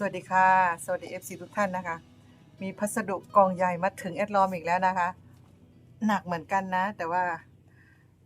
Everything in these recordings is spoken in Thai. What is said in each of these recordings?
สวัสดีค่ะ สวัสดี FC ทุกท่านนะคะ มีพัสดุกองใหญ่มาถึงแอดลอมอีกแล้วนะคะ หนักเหมือนกันนะ แต่ว่า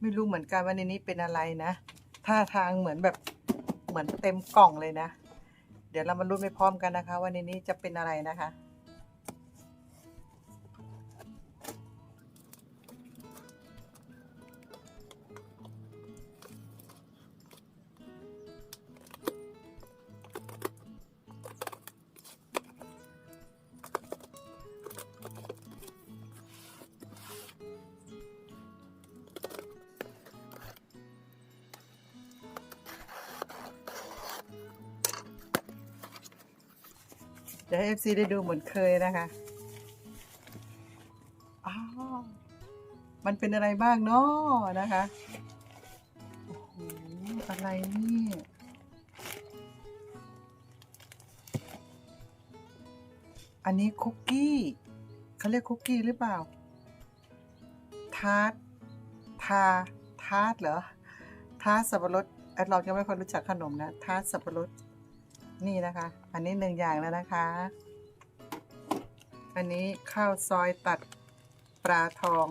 ไม่รู้เหมือนกันว่าในนี้เป็นอะไรนะท่าทางเหมือนแบบเหมือนเต็มกล่องเลยนะ เดี๋ยวเรามาลุ้นไปพร้อมกันนะคะว่าในนี้จะเป็นอะไรนะคะ เดี๋ยวให้ FC ได้ดูเหมือนเคยนะคะอ้าวมันเป็นอะไรบ้างเนาะนะคะโอ้โหอะไรนี่อันนี้คุกกี้เขาเรียกคุกกี้หรือเปล่า ทาร์ตทา ทาร์ตเหรอ ทาร์ตสับปะรดแอดเรายังไม่ค่อยรู้จักขนมนะ ทาร์ตสับปะรด นี่นะคะ อันนี้หนึ่งอย่างแล้วนะคะ อันนี้ข้าวซอยตัดปลาทอง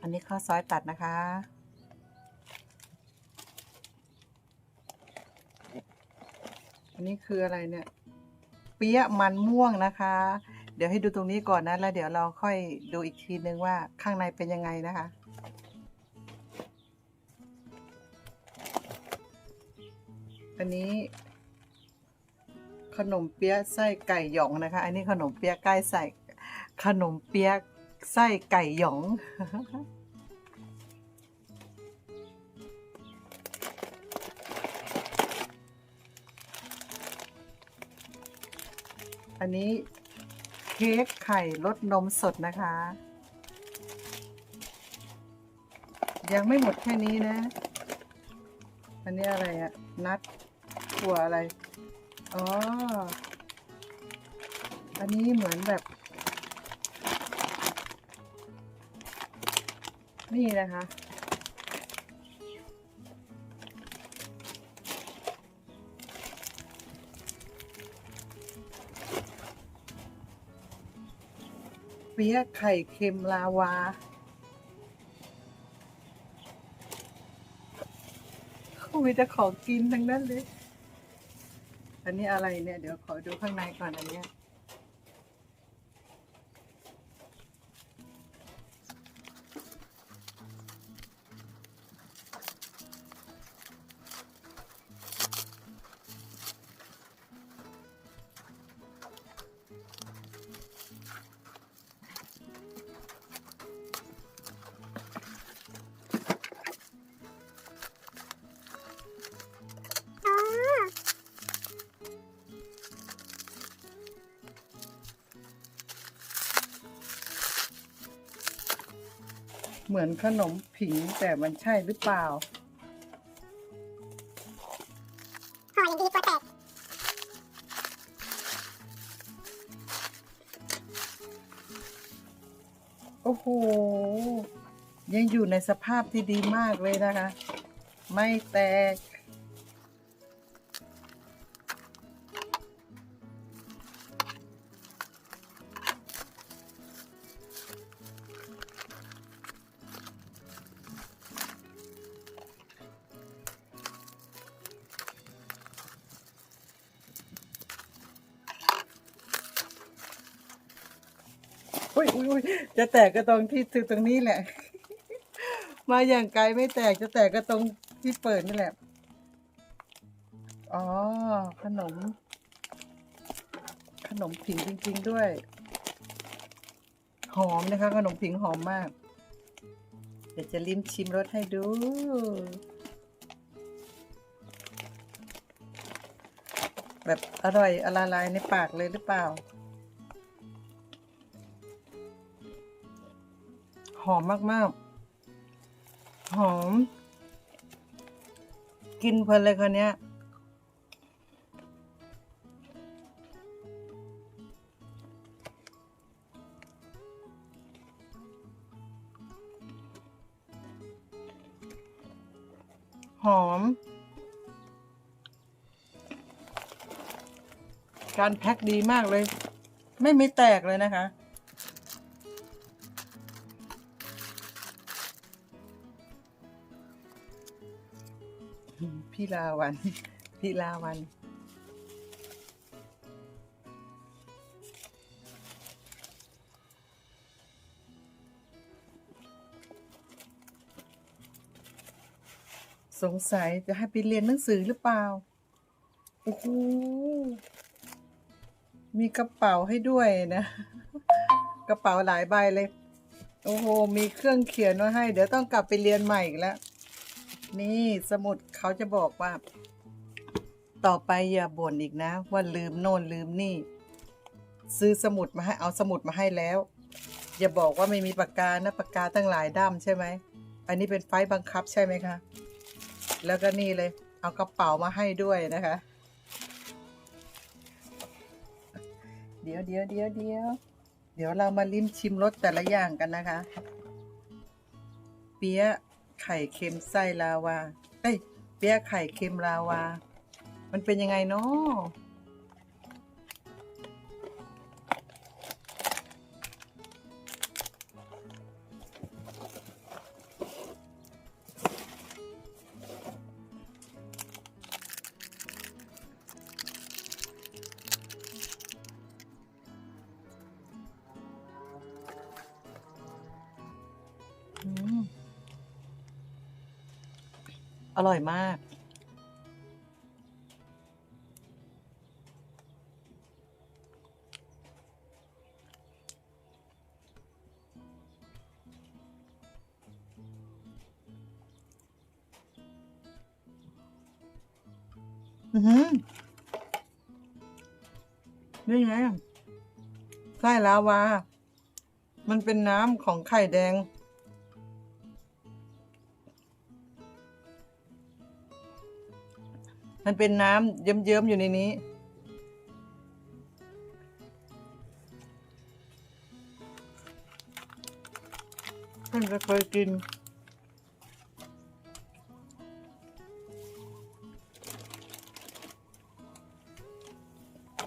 อันนี้ข้าวซอยตัดนะคะ อันนี้คืออะไรเนี่ย เปี๊ยะมันม่วงนะคะ เดี๋ยวให้ดูตรงนี้ก่อนนะ แล้วเดี๋ยวเราค่อยดูอีกทีนึงว่าข้างในเป็นยังไงนะคะ อันนี้ ขนมเปี๊ยะไส้ไก่หยองนะคะ อันนี้ขนมเปี๊ยะใกล้ใส่ขนมเปี๊ยะไส้ไก่หยอง อันนี้เค้กไข่รสนมสดนะคะ ยังไม่หมดแค่นี้นะ อันนี้อะไรอะนัด ถั่วอะไร อ๋อ อันนี้เหมือนแบบ นี่นะคะ เปี๊ยะไข่เค็มลาวามีแต่ของกินทั้งนั้นเลย อันนี้อะไรเนี่ย เดี๋ยวขอดูข้างในก่อนอันเนี้ย เหมือนขนมผิงแต่มันใช่หรือเปล่าห่ออย่างดีตัวแตกโอ้โห ยังอยู่ในสภาพที่ดีมากเลยนะคะ ไม่แตก ยอุ้ยอุ้ยจะแตกก็ตรงที่ตรงนี้แหละ มาอย่างไกลไม่แตกจะแตกก็ตรงที่เปิดนี่แหละ อ๋อ ขนม ขนมผิงจริง ๆด้วย หอมนะคะ ขนมผิงหอมมาก เดี๋ยวจะลิ้มชิมรสให้ดูแบบอร่อยอละลายในปากเลยหรือเปล่า หอมมากๆ หอม กินเพลินเลยคนเนี้ยหอม การแพ็คดีมากเลย ไม่ไม่แตกเลยนะคะ พี่ลาวันพี่ลาวันสงสัยจะให้ไปเรียนหนังสือหรือเปล่า โอ้โห มีกระเป๋าให้ด้วยนะ กระเป๋าหลายใบเลย โอ้โห มีเครื่องเขียนไว้ให้ เดี๋ยวต้องกลับไปเรียนใหม่อีกแล้ว นี่สมุดเขาจะบอกว่า ต่อไปอย่าบ่นอีกนะ ว่าลืมโน่นลืมนี่ ซื้อสมุดมาให้เอาสมุดมาให้แล้ว อย่าบอกว่าไม่มีปากกานะปากกาตั้งหลายด้ามใช่ไหมอันนี้เป็นไฟบังคับใช่ไหมคะ แล้วก็นี่เลย เอากระเป๋ามาให้ด้วยนะคะ เดี๋ยวเดี๋ยวเดี๋ยวเดี๋ยวเดี๋ยวเรามาลิ้มชิมรสแต่ละอย่างกันนะคะ เปี๊ยะ ไข่เค็มไส้ลาวา เอ้ย เปี๊ยะไข่เค็มลาวา มันเป็นยังไงเนาะ อร่อยมาก อือหือนี่ไงไส้ลาวา มันเป็นน้ำของไข่แดง มันเป็นน้ำเยิ้มๆอยู่ในนี้ เพิ่งจะเคยกิน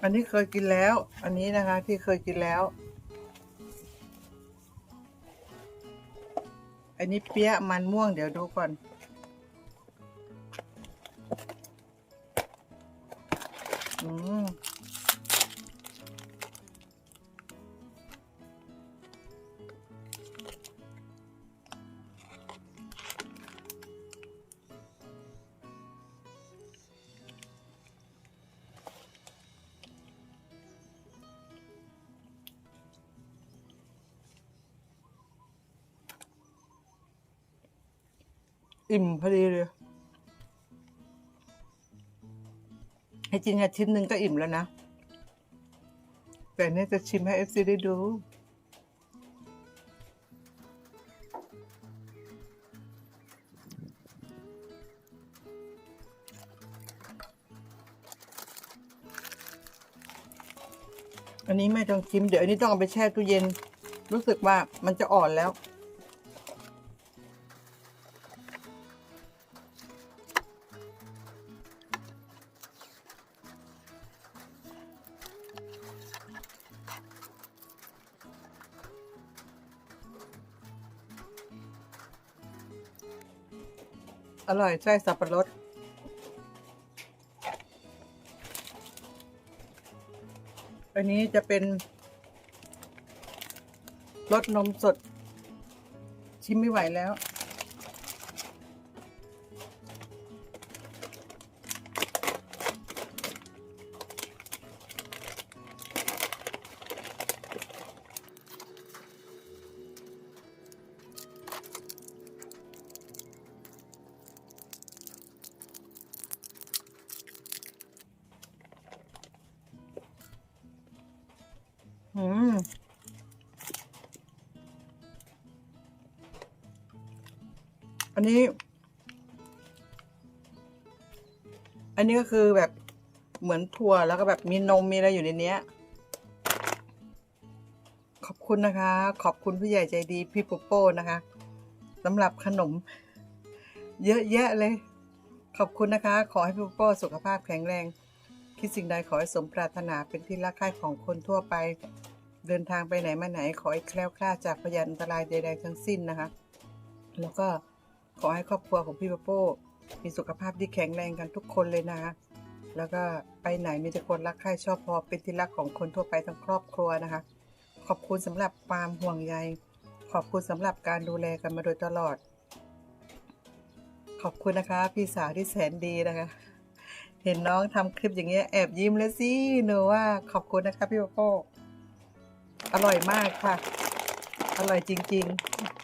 อันนี้เคยกินแล้ว อันนี้นะคะที่เคยกินแล้ว อันนี้เปี๊ยะมันม่วงเดี๋ยวดูก่อน อิ่มพอดีเลย ให้จริงอะชิ้นหนึ่งก็อิ่มแล้วนะ แต่เนี่ยจะชิมให้เอฟซีได้ดู อันนี้ไม่ต้องชิม เดี๋ยวอันนี้ต้องเอาไปแช่ตู้เย็น รู้สึกว่ามันจะอ่อนแล้ว อร่อยใช่สับปะรดอันนี้จะเป็นรสนมสด ชิมไม่ไหวแล้ว อันนี้ อันนี้ก็คือแบบเหมือนถั่วแล้วก็แบบมีนมมีอะไรอยู่ในเนี้ย ขอบคุณนะคะ ขอบคุณผู้ใหญ่ใจดีพี่ปุโป้นะคะสำหรับขนม เยอะแยะเลย ขอบคุณนะคะ ขอให้พี่ปุโป้สุขภาพแข็งแรง คิดสิ่งใดขอให้สมปรารถนาเป็นที่รักใคร่ของคนทั่วไป เดินทางไปไหนมาไหน ขอให้แคล้วคลาดจากพยานอันตรายใด ๆ ทั้งสิ้นนะคะ แล้วก็ ขอให้ครอบครัวของพี่ปโป้ มีสุขภาพที่แข็งแรงกันทุกคนเลยนะคะแล้วก็ไปไหนมีแต่คนรักใคร่ชอบพอเป็นที่รักของคนทั่วไปทั้งครอบครัวนะคะ ขอบคุณสำหรับความห่วงใย ขอบคุณสำหรับการดูแลกันมาโดยตลอด ขอบคุณนะคะ พี่สาวที่แสนดีนะคะ เห็นน้องทำคลิปอย่างเงี้ยแอบยิ้มเลยสิหนูว่าขอบคุณนะคะพี่ปโป้อร่อยมากค่ะ อร่อยจริง ๆ